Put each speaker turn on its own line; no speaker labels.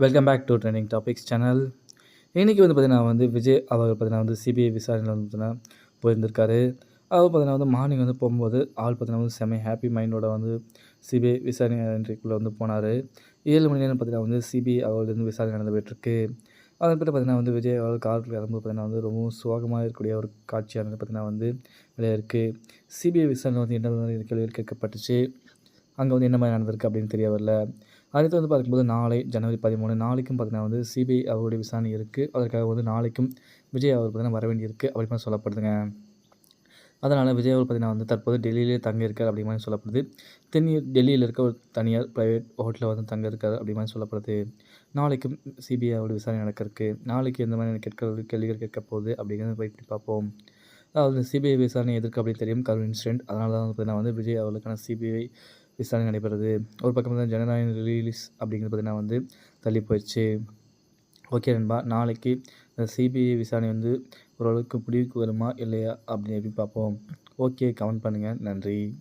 Welcome back to trending topics channel இன்றைக்கி வந்து பார்த்திங்கன்னா வந்து விஜய் அவர் பார்த்திங்கன்னா வந்து சிபிஐ விசாரணையில் வந்து பார்த்திங்கன்னா போயிருந்திருக்காரு. அவர் பார்த்திங்கன்னா வந்து மார்னிங் வந்து போகும்போது ஆள் பார்த்திங்கன்னா வந்து செம்ம ஹாப்பி மைண்டோட வந்து சிபிஐ விசாரணை இன்றைக்குள்ளே வந்து போனார். ஏழு மணி நேரம் பார்த்திங்கன்னா வந்து சிபிஐ அவர்லேருந்து விசாரணை நடந்து போயிட்டுருக்கு அதன் பிறகு பார்த்திங்கன்னா வந்து விஜய் அவர் காருக்கு கிளம்பும்போது பார்த்திங்கன்னா வந்து ரொம்பவும் சோகமாக இருக்கக்கூடிய ஒரு காட்சியானது பார்த்திங்கன்னா வந்து வெளியே இருக்குது சிபிஐ விசாரணை வந்து என்ன கேள்வி கேட்கப்பட்டுச்சு? அங்கே வந்து என்ன மாதிரி நடந்திருக்கு அப்படின்னு தெரிய வரல. அடுத்து வந்து பார்க்கும்போது நாளை ஜனவரி பதிமூணு நாளைக்கும் பார்த்தீங்கன்னா வந்து சிபிஐ அவருடைய விசாரணை இருக்குது அதற்காக வந்து நாளைக்கும் விஜய் அவர் பார்த்தீங்கன்னா வர வேண்டியிருக்கு அப்படி மாதிரி சொல்லப்படுதுங்க. அதனால் விஜய் அவர் பார்த்தீங்கன்னா வந்து தற்போது டெல்லியிலே தங்க இருக்கார் அப்படி மாதிரி சொல்லப்படுது. தென்னி டெல்லியில் இருக்க ஒரு தனியார் ப்ரைவேட் ஹோட்டலில் வந்து தங்க இருக்கார் அப்படி மாதிரி சொல்லப்படுது. நாளைக்கும் சிபிஐ அவருடைய விசாரணை நடக்கிறதுக்கு நாளைக்கு எந்த மாதிரி கேட்க கேள்விகள் கேட்க போகுது அப்படிங்கிறத போய் பார்ப்போம். அதாவது சிபிஐ விசாரணை எதிர்க்கு அப்படின்னு தெரியும். கரூர் இன்சிடென்ட் அதனால தான் பார்த்தீங்கன்னா வந்து விஜய் அவர்களுக்கான சிபிஐ விசாரணை நடைபெறுது. ஒரு பக்கம் வந்து ஜனநாயக ரிலீஸ் அப்படிங்கிறது பார்த்திங்கன்னா வந்து தள்ளி போயிடுச்சு. ஓகே நண்பா நாளைக்கு சிபிஐ விசாரணை வந்து ஓரளவுக்கு முடிவுக்கு வருமா இல்லையா அப்படின்னு எப்படி பார்ப்போம். ஓகே கமெண்ட் பண்ணுங்கள் நன்றி.